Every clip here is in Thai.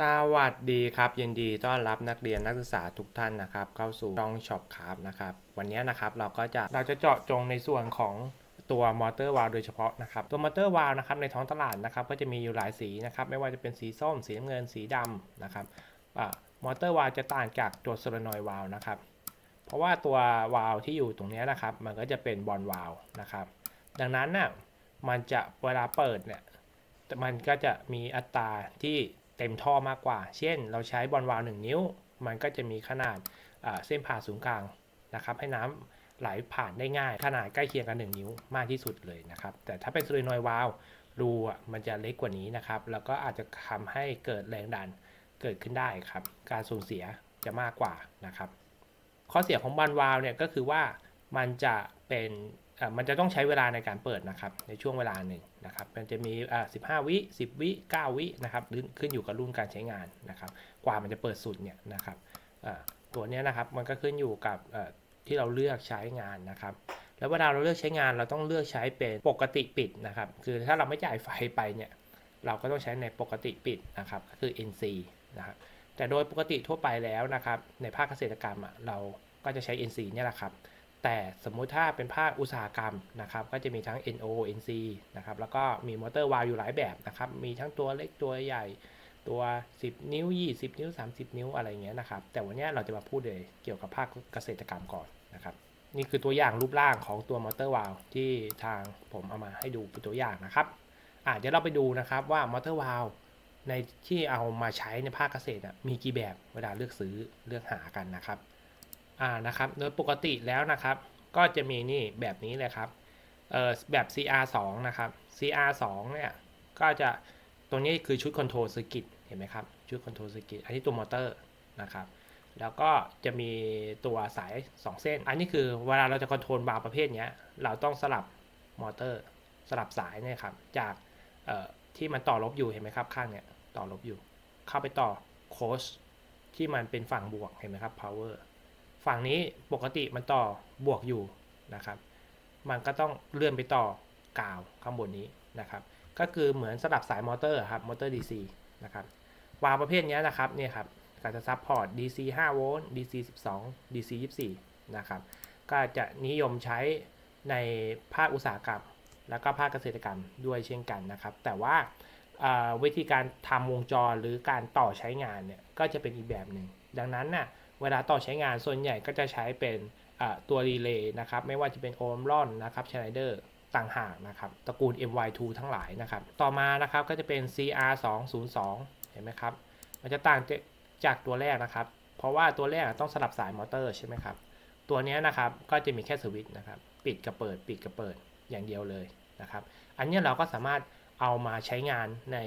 สวัสดีครับยินดีต้อนรับนักเรียนนักศึกษาทุกท่านนะครับ เข้าสู่ช่องช็อปครับนะครับ วันนี้นะครับเราก็จะเราจะเจาะจงในส่วนของตัวมอเตอร์วาล์โดยเฉพาะนะครับ ตัวมอเตอร์วาล์นะครับในท้องตลาดนะครับ ก็จะมีอยู่หลายสีนะครับ ไม่ว่าจะเป็นสีส้ม สีน้ำเงินสีดำนะครับอ่ามอเตอร์วาล์จะต่างจากตัวโซลานอยด์วาล์นะครับ เพราะว่าตัววาล์ที่อยู่ตรงนี้นะครับ มันก็จะเป็นบอลวาล์นะครับ ดังนั้นน่ะมันจะเวลาเปิดเนี่ยมันก็จะมีอัตราที่ เต็มท่อมากกว่า เช่น เราใช้บอลวาล์ว1นิ้ว มันก็จะมีขนาดเส้นผ่าศูนย์กลางนะครับ ให้น้ำไหลผ่านได้ง่าย ขนาดใกล้เคียงกัน 1 นิ้วมากที่สุดเลยนะครับ แต่ถ้าเป็นโซลินอยวาล์วรูมันจะเล็กกว่านี้นะครับ แล้วก็อาจจะทำให้เกิดแรงดันเกิดขึ้นได้ครับ การสูญเสียจะมากกว่านะครับ ข้อเสียของบอลวาล์วเนี่ยก็คือว่ามันจะเป็น มันจะต้องใช้เวลาในการเปิดนะครับในช่วงเวลาหนึ่งนะครับมันจะมีอ่า15วิ10วิ9วินะครับขึ้นอยู่กับรุ่นการใช้งานนะครับกว่ามันจะเปิดสุดเนี่ยนะครับตัวนี้นะครับมันก็ขึ้นอยู่กับที่เราเลือกใช้งานนะครับแล้วเวลาเราเลือกใช้งานเราต้องเลือกใช้เป็นปกติปิดนะครับ คือถ้าเราไม่จ่ายไฟไปเนี่ยเราก็ต้องใช้ในปกติปิดนะครับก็คือ NC นะครับแต่โดยปกติทั่วไปแล้วนะครับในภาคเกษตรกรรมอะเราก็จะใช้ NC เนี่ยแหละครับ แต่สมมุติถ้าเป็นภาคอุตสาหกรรมนะครับก็จะมีทั้ง NO NC นะครับแล้วก็มีมอเตอร์วาล์วอยู่หลายแบบนะครับมีทั้งตัวเล็กตัวใหญ่ตัว 10 นิ้ว 20 นิ้ว 30 นิ้วอะไรเงี้ยนะครับแต่วันนี้เราจะมาพูดเลยเกี่ยวกับภาคเกษตรกรรมก่อนนะครับนี่คือตัวอย่างรูปร่างของตัวมอเตอร์วาล์วที่ทางผมเอามาให้ดูเป็นตัวอย่างนะครับอะเดี๋ยวเราไปดูนะครับว่ามอเตอร์วาล์วในที่เอามาใช้ในภาคเกษตรมีกี่แบบเวลาเลือกซื้อเลือกหากันนะครับ อ่านะครับโดยปกติแล้วนะครับ ก็จะมีนี่แบบนี้เลยครับเอ่อแบบ CR2 นะครับ CR2 เนี่ยก็จะตรงนี้คือชุดคอนโทรล c ร์กิตเห็นไหมครับ ชุดคอนโทรล c ร์กิตอันนี้ตัวมอเตอร์นะครับแล้วก็จะมีตัวสาย 2 เส้น อันนี้คือเวลาเราจะคอนโทรลบาร์ประเภทนี้เราต้องสลับมอเตอร์ สลับสายเนี่ยครับ จากเอ่อที่มันต่อลบอยู่เห็นไหมครับ ข้างเนี่ยต่อลบอยู่ เข้าไปต่อโค้ชที่มันเป็นฝั่งบวกเห็นไหมครับ power ฝั่งนี้ปกติมันต่อบวกอยู่นะครับ มันก็ต้องเลื่อนไปต่อกาวข้างบนนี้นะครับ ก็คือเหมือนสลับสายมอเตอร์ครับมอเตอร์ DC นะครับวาล์วประเภทนี้นะครับเนี่ยครับก็จะซัพพอร์ต DC 5 โวลต์ DC 12 DC 24 นะครับ ก็จะนิยมใช้ในภาคอุตสาหกรรม แล้วก็ภาคเกษตรกรรมด้วยเช่นกันนะครับ แต่ว่าวิธีการทำวงจรหรือการต่อใช้งานเนี่ยก็จะเป็นอีกแบบหนึ่ง ดังนั้นน่ะ เวลาต่อใช้งานส่วนใหญ่ก็จะใช้เป็นตัวรีเลย์นะครับไม่ว่าจะเป็นโอห์มลอนนะครับชไนเดอร์ต่างหากนะครับตระกูล MY2 ทั้งหลายนะครับต่อมานะครับก็จะเป็น CR202 เห็นไหมครับมันจะต่างจากตัวแรกนะครับ เพราะว่าตัวแรกต้องสลับสายมอเตอร์ใช่ไหมครับตัวนี้นะครับก็จะมีแค่สวิตช์นะครับปิดกับเปิด ปิดกับเปิดอย่างเดียวเลยนะครับอันนี้เราก็สามารถเอามาใช้งานใน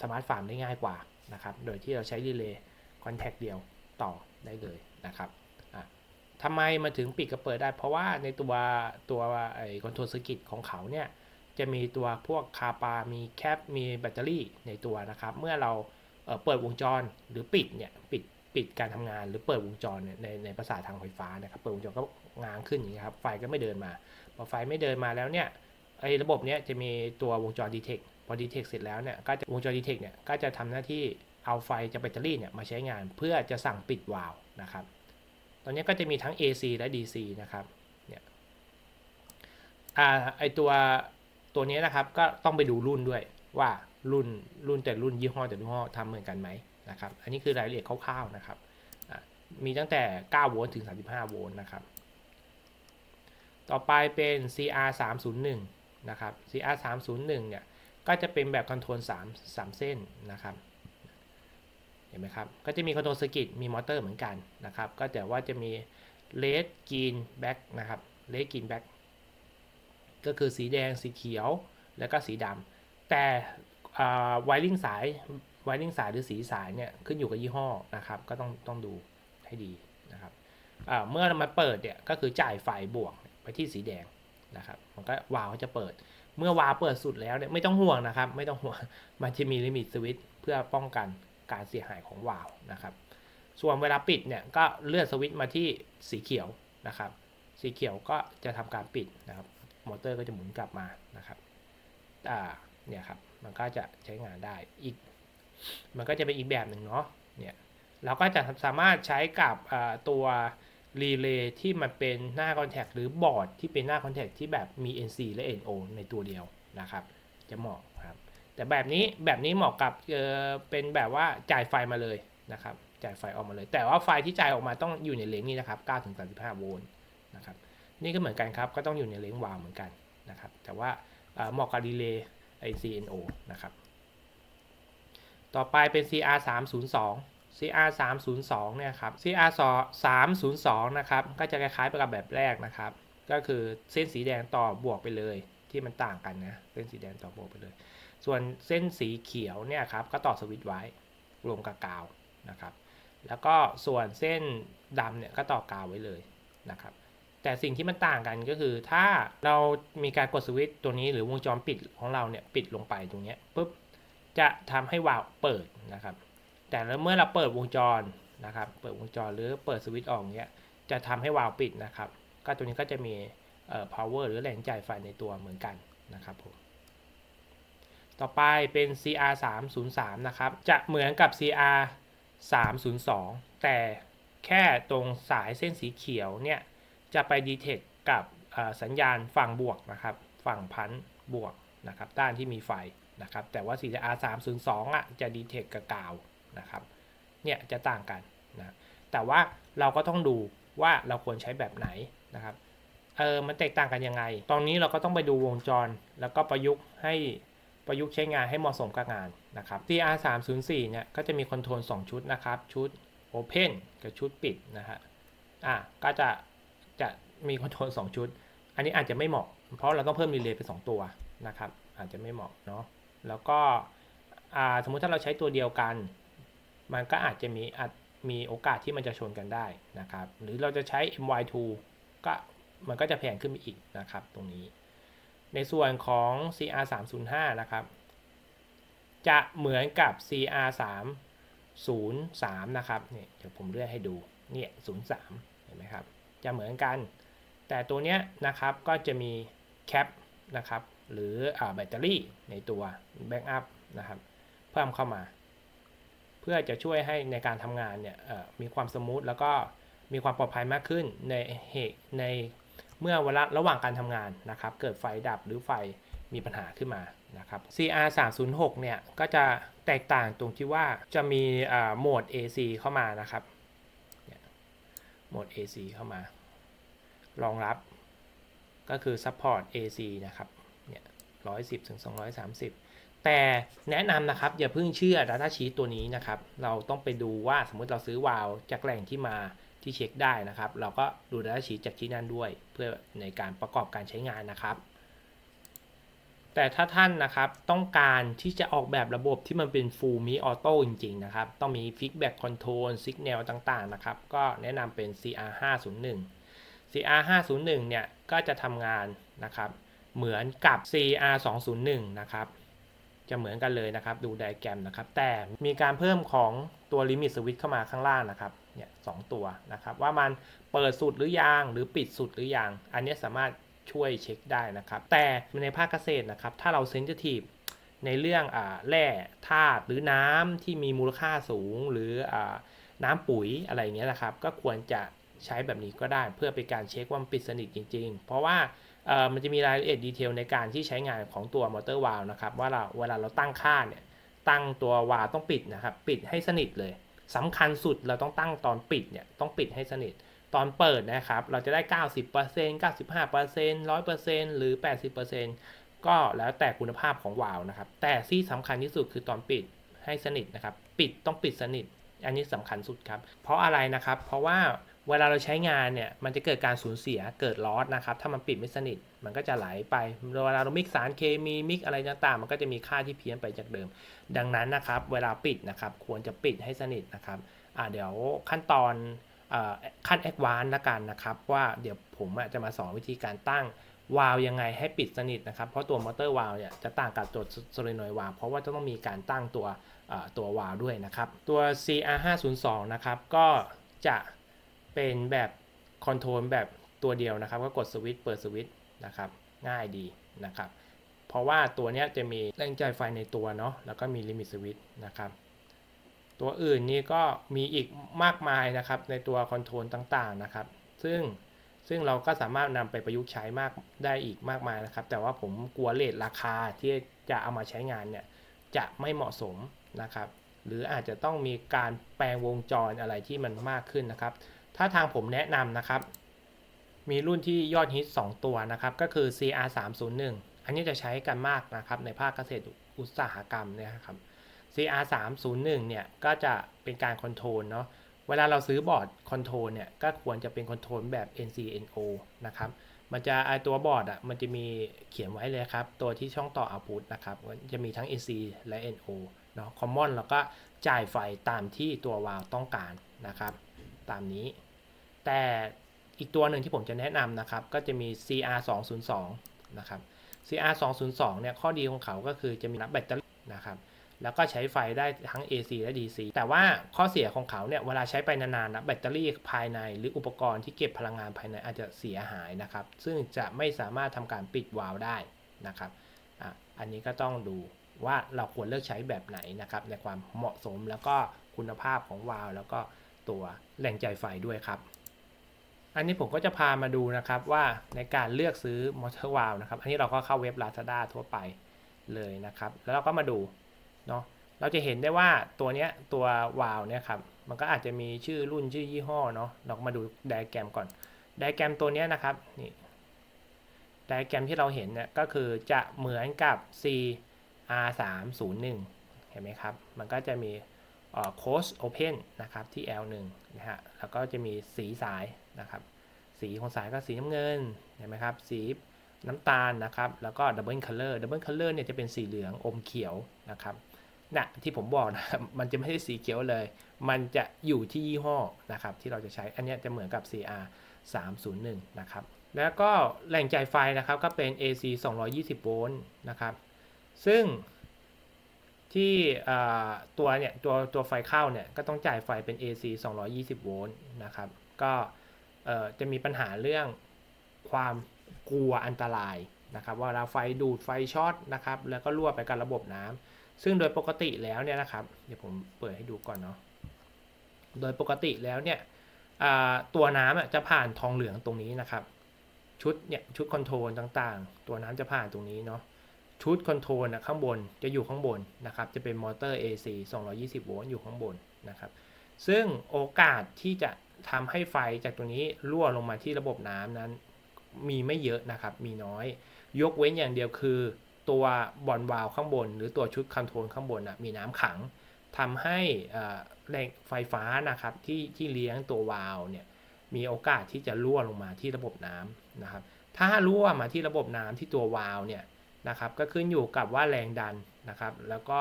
สมาร์ทฟาร์มได้ง่ายกว่านะครับโดยที่เราใช้รีเลย์คอนแทคเดียวต่อ ได้เลยนะครับทำไมมันถึงปิดกับเปิดได้ เพราะว่าในตัวตัวไอ้คอนโทรลสกิตของเขาเนี่ยจะมีตัวพวกคาปา มีแคป มีแบตเตอรี่ในตัวนะครับ เมื่อเราเเปิดวงจรหรือปิดเนี่ยปิดปิดการทำงานหรือเปิดวงจรเนี่ยในในภาษาทางไฟฟ้านะครับเปิดวงจรก็ง้างขึ้นอย่างนี้ครับไฟก็ไม่เดินมาพอไฟไม่เดินมาแล้วเนี่ยไอ้ระบบเนี้ยจะมีตัววงจร detect พอ detect เสร็จแล้วเนี่ยก็จะวงจร detect เนี่ยก็จะทำหน้าที่ เอาไฟจากแบตเตอรี่เนี่ยมาใช้งานเพื่อจะสั่งปิดวาล์วนะครับ ตอนนี้ก็จะมีทั้ง AC และ DC นะครับเนี่ยอ่าไอตัวตัวนี้นะครับก็ต้องไปดูรุ่นด้วยว่ารุ่นรุ่นแต่รุ่นยี่ห้อแต่รุ่นยี่ห้อทำเหมือนกันไหมนะครับ อันนี้คือรายละเอียดคร่าวๆนะครับ มีตั้งแต่ 9 โวลต์ถึง 35 โวลต์นะครับ ต่อไปเป็น CR 3 0 1นะครับ CR 3 0 1เนี่ย ก็จะเป็นแบบคอนโทรล3 3 เส้นนะครับ เห็นไหมครับ ก็จะมีคอนโทรลสกิตมีมอเตอร์เหมือนกันนะครับ ก็แต่ว่าจะมีเลดกรีนแบ็กนะครับเลดกรีนแบ็กก็คือสีแดงสีเขียวแล้วก็สีดำแต่ไวริงสายไวริงสายหรือสีสายเนี่ยขึ้นอยู่กับยี่ห้อนะครับ ก็ต้องต้องดูให้ดีนะครับเมื่อมาเปิดเนี่ยก็คือจ่ายไฟบวกไปที่สีแดงนะครับมันก็วาล์วจะเปิด เมื่อวาล์วเปิดสุดแล้วเนี่ยไม่ต้องห่วงนะครับ ไม่ต้องห่วงมันจะมีลิมิตสวิตช์เพื่อป้องกัน การเสียหายของวาล์วนะครับ ส่วนเวลาปิดเนี่ยก็เลื่อนสวิตช์มาที่สีเขียวนะครับ สีเขียวก็จะทำการปิดนะครับ มอเตอร์ก็จะหมุนกลับมานะครับอ่าเนี่ยครับ มันก็จะใช้งานได้อีก มันก็จะเป็นอีกแบบหนึ่งเนาะ เนี่ย เราก็จะสามารถใช้กับตัวรีเลย์ที่มันเป็นหน้าคอนแทคหรือบอร์ดที่เป็นหน้าคอนแทคที่แบบมี NC และ NO ในตัวเดียวนะครับ จะเหมาะครับ แต่แบบนี้แบบนี้เหมาะกับเออเป็นแบบว่าจ่ายไฟมาเลยนะครับ จ่ายไฟออกมาเลย แต่ว่าไฟที่จ่ายออกมาต้องอยู่ในเลนนี้นะครับ9ถึง35โวลต์นะครับ นี่ก็เหมือนกันครับ ก็ต้องอยู่ในเลนวาวเหมือนกันนะครับ แต่ว่าเหมาะกับรีเลย์ ICNO นะครับ ต่อไปเป็น CR 302 CR 302เนี่ยครับ CR 302นะครับ ก็จะคล้ายๆไปกับแบบแรกนะครับ ก็คือเส้นสีแดงต่อบวกไปเลยที่มันต่างกันนะ เส้นสีแดงต่อบวกไปเลย ส่วนเส้นสีเขียวเนี่ยครับก็ต่อสวิตช์ไว้รวมกับกาวนะครับ แล้วก็ส่วนเส้นดำเนี่ยก็ต่อกาวไว้เลยนะครับ แต่สิ่งที่มันต่างกันก็คือ ถ้าเรามีการกดสวิตช์ตัวนี้หรือวงจรปิดของเราเนี่ยปิดลงไปตรงเนี้ยปุ๊บจะทำให้วาล์วเปิดนะครับ แต่แล้วเมื่อเราเปิดวงจรนะครับ เปิดวงจรหรือเปิดสวิตช์ออกเนี้ยจะทำให้วาล์วปิดนะครับ ก็ตัวนี้ก็จะมีเอ่อ power หรือแรงจ่ายไฟในตัวเหมือนกันนะครับผม ต่อไปเป็น CR 303นะครับ จะเหมือนกับ CR 302แต่แค่ตรงสายเส้นสีเขียวเนี่ย จะไปดีเทคกับสัญญาณฝั่งบวกนะครับ ฝั่งพันบวกนะครับ ด้านที่มีไฟนะครับ แต่ว่า CR 302อะจะดีเทคกับกาวนะครับ เนี่ยจะต่างกันนะ แต่ว่าเราก็ต้องดูว่าเราควรใช้แบบไหนนะครับ เออ มันแตกต่างกันยังไง ตอนนี้เราก็ต้องไปดูวงจร แล้วก็ประยุกต์ให้ ประยุกต์ใช้งานให้เหมาะสมกับงานนะครับ CR 3 0 4เนี่ยก็จะมีคอนโทรล2 ชุดนะครับ ชุด Open กับชุดปิดนะฮะอะก็จะจะมีคอนโทรล2 ชุด อันนี้อาจจะไม่เหมาะ เพราะเราต้องเพิ่มรีเลย์ไป 2 ตัวนะครับ อาจจะไม่เหมาะเนาะแล้วก็อ่าสมมุติถ้าเราใช้ตัวเดียวกัน มันก็อาจจะมีอาจมีโอกาสที่มันจะชนกันได้นะครับ หรือเราจะใช้ MY2 ก็มันก็จะแพงขึ้นไปอีกนะครับตรงนี้ ในส่วนของ CR 305นะครับ จะเหมือนกับ CR 303นะครับ เนี่ยเดี๋ยวผมเลื่อนให้ดู เนี่ย03 เห็นไหมครับ จะเหมือนกัน แต่ตัวเนี้ยนะครับก็จะมีแคปนะครับ หรืออแบตเตอรี่ในตัวแบ็กอัพนะครับ เพิ่มเข้ามา เพื่อจะช่วยให้ในการทำงานเนี่ยมีความสมูทแล้วก็มีความปลอดภัยมากขึ้นในเหตุใน เมื่อเวลาระหว่างการทำงานนะครับ เกิดไฟดับหรือไฟมีปัญหาขึ้นมานะครับ CR 306เนี่ย ก็จะแตกต่างตรงที่ว่าจะมีโหมด AC เข้ามานะครับโหมด AC เข้ามารองรับก็คือ support AC นะครับเนี่ย110ถึง230 แต่แนะนำนะครับ อย่าเพิ่งเชื่อ Data Sheet ตัวนี้นะครับ เราต้องไปดูว่าสมมติเราซื้อวาล์วจากแหล่งที่มา ที่เช็คได้นะครับ เราก็ดู Data Sheet จากที่นั่นด้วย เพื่อในการประกอบการใช้งานนะครับ แต่ถ้าท่านนะครับต้องการที่จะออกแบบระบบที่มันเป็น Full Mi Auto จริง ๆ นะครับ ต้องมี Feedback Control Signal ต่าง ๆ นะครับ ก็แนะนำเป็น CR 501 CR 501เนี่ยก็จะทำงานนะครับเหมือนกับ CR 201นะครับจะเหมือนกันเลยนะครับดูไดอะแกรมนะครับ แต่มีการเพิ่มของตัวลิมิตสวิตช์เข้ามาข้างล่างนะครับ เนี่ยสองตัวนะครับว่ามันเปิดสุดหรือยังหรือปิดสุดหรือยัง อันนี้สามารถช่วยเช็คได้นะครับ แต่ในภาคเกษตรนะครับ ถ้าเราเซนซิทีฟในเรื่องอ่าแร่ธาตุหรือน้ำที่มีมูลค่าสูง หรืออน้ำปุ๋ยอะไรอย่างเงี้ยนะครับ ก็ควรจะใช้แบบนี้ก็ได้เพื่อเป็นการเช็คว่ามันปิดสนิทจริง ๆ เพราะว่ามันจะมีรายละเอียดดีเทลในการที่ใช้งานของตัวมอเตอร์วาล์วนะครับว่าเราเวลาเราตั้งค่าเนี่ยตั้งตัววาล์วต้องปิดนะครับ ปิดให้สนิทเลย สำคัญสุดเราต้องตั้งตอนปิดเนี่ยต้องปิดให้สนิท ตอนเปิดนะครับ เราจะได้ 90% 95% 100%หรือ 80%ก็แล้วแต่คุณภาพของวาล์วนะครับ แต่ที่สำคัญที่สุดคือตอนปิดให้สนิทนะครับ ปิดต้องปิดสนิท อันนี้สำคัญสุดครับ เพราะอะไรนะครับ เพราะว่า เวลาเราใช้งานเนี่ยมันจะเกิดการสูญเสียเกิดลอสนะครับ ถ้ามันปิดไม่สนิทมันก็จะไหลไปเวลาเรามิกสารเคมีมิกอะไรต่างๆ มันก็จะมีค่าที่เพี้ยนไปจากเดิม ดังนั้นนะครับ เวลาปิดนะครับ ควรจะปิดให้สนิทนะครับอ่าเดี๋ยวขั้นตอนอขั้นแอดวานซ์ละกันนะครับ ว่าเดี๋ยวผมจะมาสอนวิธีการตั้งวาล์วยังไงให้ปิดสนิทนะครับ เพราะตัวมอเตอร์วาล์วเนี่ยจะต่างกับตัวโซลินอยวาล์วเพราะว่าจะต้องมีการตั้งตัวตัววาล์วด้วยนะครับ ตัว CR 5 0 2 นะครับก็จะ เป็นแบบคอนโทรลแบบตัวเดียวนะครับ ก็กดสวิตช์เปิดสวิตช์นะครับ ง่ายดีนะครับ เพราะว่าตัวเนี้ยจะมีแรงจ่ายไฟในตัวเนาะแล้วก็มีลิมิตสวิตช์นะครับตัวอื่นนี่ก็มีอีกมากมายนะครับในตัวคอนโทรลต่างๆนะครับ ซึ่งซึ่งเราก็สามารถนำไปประยุกต์ใช้มากได้อีกมากมายนะครับ แต่ว่าผมกลัวเลทราคาที่จะเอามาใช้งานเนี่ยจะไม่เหมาะสมนะครับ หรืออาจจะต้องมีการแปลงวงจรอะไรที่มันมากขึ้นนะครับ ถ้าทางผมแนะนำนะครับ มีรุ่นที่ยอดฮิต 2 ตัวนะครับ ก็คือ CR 3 0 1อันนี้จะใช้กันมากนะครับในภาคเกษตรอุตสาหกรรมนี่ยครับ CR 3 0 1เนี่ยก็จะเป็นการคอนโทรลเนาะ เวลาเราซื้อบอร์ดคอนโทรลเนี่ยก็ควรจะเป็นคอนโทรลแบบ NCNO นะครับมันจะไอตัวบอร์ดอะมันจะมีเขียนไว้เลยครับ ตัวที่ช่องต่อ output นะครับจะมีทั้ง NC และ NO เนาะ common แล้วก็จ่ายไฟตามที่ตัววาล์วต้องการนะครับ ตามนี้ แต่อีกตัวหนึ่งที่ผมจะแนะนำนะครับ ก็จะมี CR 2 0 2นะครับ CR 2 0 2เนี่ยข้อดีของเขาก็คือจะมีรับแบตเตอรี่นะครับแล้วก็ใช้ไฟได้ทั้ง AC และ DC แต่ว่าข้อเสียของเขาเนี่ยเวลาใช้ไปนานๆนะแบตเตอรี่ภายในหรืออุปกรณ์ที่เก็บพลังงานภายในอาจจะเสียหายนะครับ ซึ่งจะไม่สามารถทำการปิดวาล์วได้นะครับออันนี้ก็ต้องดูว่าเราควรเลือกใช้แบบไหนนะครับในความเหมาะสมแล้วก็คุณภาพของวาล์วแล้วก็ ตัวแหล่งจ่ายไฟด้วยครับ อันนี้ผมก็จะพามาดูนะครับว่าในการเลือกซื้อมอเตอร์วาล์วนะครับ อันนี้เราก็เข้าเว็บ Lazada ทั่วไปเลยนะครับ แล้วเราก็มาดูเนาะเราจะเห็นได้ว่าตัวเนี้ยตัววาล์วเนี่ยครับมันก็อาจจะมีชื่อรุ่นชื่อยี่ห้อเนาะเรามาดูไดอะแกรมก่อนไดอะแกรมตัวเนี้ยนะครับนี่ไดอะแกรมที่เราเห็นเนี่ยก็คือจะเหมือนกับ C R 3 0 1 เห็นไหมครับ มันก็จะมี โค้ชโอเพนนะครับที่ L 1 นะฮะแล้วก็จะมีสีสายนะครับ สีของสายก็สีน้ำเงินเห็นไหมครับ สีน้ำตาลนะครับ แล้วก็ดับเบิลคัลเลอร์ดับเบิลคัลเลอร์เนี่ยจะเป็นสีเหลืองอมเขียวนะครับนะที่ผมบอกนะมันจะไม่ใช่สีเขียวเลย มันจะอยู่ที่ยี่ห้อนะครับ ที่เราจะใช้อันนี้จะเหมือนกับ CR 301นะครับ แล้วก็แหล่งจ่ายไฟนะครับก็เป็น AC 220 โวลต์นะครับ ซึ่ง ที่ตัวเนี่ยตัวตัวไฟเข้าเนี่ยก็ต้องจ่ายไฟเป็น AC 220 โวลต์นะครับ ก็จะมีปัญหาเรื่องความกลัวอันตรายนะครับว่าเราไฟดูดไฟช็อตนะครับแล้วก็รั่วไปกับระบบน้ำซึ่งโดยปกติแล้วเนี่ยนะครับ เดี๋ยวผมเปิดให้ดูก่อนเนาะโดยปกติแล้วเนี่ยตัวน้ำจะผ่านทองเหลืองตรงนี้นะครับ ชุดเนี่ยชุดคอนโทรลต่างๆ ตัวน้ำจะผ่านตรงนี้เนาะ ชุดคอนโทรลข้างบนจะอยู่ข้างบนนะครับ จะเป็นมอเตอร์ AC 220 โวลต์อยู่ข้างบนนะครับ ซึ่งโอกาสที่จะทำให้ไฟจากตรงนี้รั่วลงมาที่ระบบน้ำนั้น มีไม่เยอะนะครับ มีน้อย ยกเว้นอย่างเดียวคือ ตัวบอลวาลข้างบน หรือตัวชุดคอนโทรลข้างบนนะมีน้ำขังทำให้แรงไฟฟ้านะครับที่ที่เลี้ยงตัววาลเนี่ยมีโอกาสที่จะรั่วลงมาที่ระบบน้ำนะครับ ถ้ารั่วมาที่ระบบน้ำที่ตัววาลเนี่ย นะครับก็ขึ้นอยู่กับว่าแรงดันนะครับ แล้วก็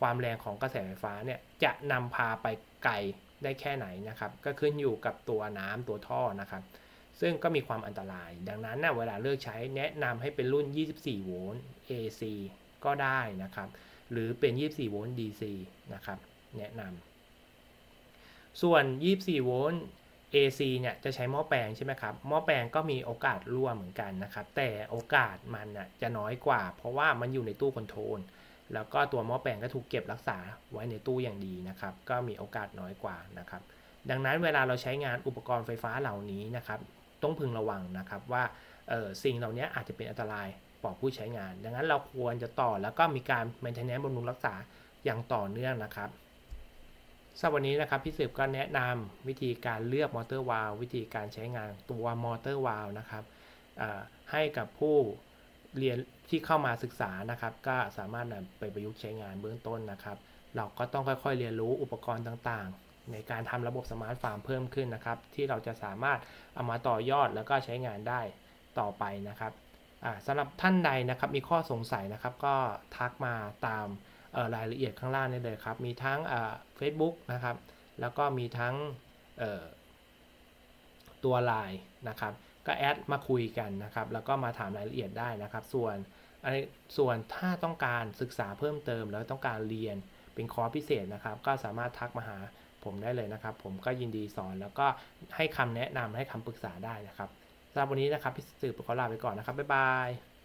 ความแรงของกระแสไฟฟ้าเนี่ยจะนำพาไปไกลได้แค่ไหนนะครับ ก็ขึ้นอยู่กับตัวน้ำตัวท่อนะครับ ซึ่งก็มีความอันตราย ดังนั้นนะเวลาเลือกใช้แนะนำให้เป็นรุ่น 24 โวลต์ AC ก็ได้นะครับ หรือเป็น 24 โวลต์ DC นะครับ แนะนำส่วน 24 โวลต์ AC เนี่ยจะใช้หม้อแปลงใช่ไหมครับ หม้อแปลงก็มีโอกาสรั่วเหมือนกันนะครับ แต่โอกาสมันน่ะจะน้อยกว่า เพราะว่ามันอยู่ในตู้คอนโทรล แล้วก็ตัวหม้อแปลงก็ถูกเก็บรักษาไว้ในตู้อย่างดีนะครับ ก็มีโอกาสน้อยกว่านะครับ ดังนั้นเวลาเราใช้งานอุปกรณ์ไฟฟ้าเหล่านี้นะครับ ต้องพึงระวังนะครับว่าสิ่งเหล่านี้อาจจะเป็นอันตรายต่อผู้ใช้งาน ดังนั้นเราควรจะต่อแล้วก็มีการ maintenance บำรุงรักษาอย่างต่อเนื่องนะครับ สำหรับวันนี้นะครับพี่สืบก็แนะนำวิธีการเลือกมอเตอร์วาลวิธีการใช้งานตัวมอเตอร์วาลนะครับให้กับผู้เรียนที่เข้ามาศึกษานะครับ ก็สามารถนำไปประยุกต์ใช้งานเบื้องต้นนะครับ เราก็ต้องค่อยๆเรียนรู้อุปกรณ์ต่างๆ ในการทำระบบสมาร์ทฟาร์มเพิ่มขึ้นนะครับ ที่เราจะสามารถเอามาต่อยอดแล้วก็ใช้งานได้ต่อไปนะครับสำหรับท่านใดนะครับมีข้อสงสัยนะครับก็ทักมาตาม รายละเอียดข้างล่างนี่เลยครับ มีทั้งเฟซบุ๊กนะครับ แล้วก็มีทั้งตัวไลน์นะครับ ก็แอดมาคุยกันนะครับ แล้วก็มาถามรายละเอียดได้นะครับ ส่วนส่วนถ้าต้องการศึกษาเพิ่มเติม แล้วต้องการเรียนเป็นคอร์สพิเศษนะครับ ก็สามารถทักมาหาผมได้เลยนะครับ ผมก็ยินดีสอนแล้วก็ให้คำแนะนำให้คำปรึกษาได้นะครับสำหรับวันนี้นะครับพี่สืบขอลาไปก่อนนะครับบ๊ายบาย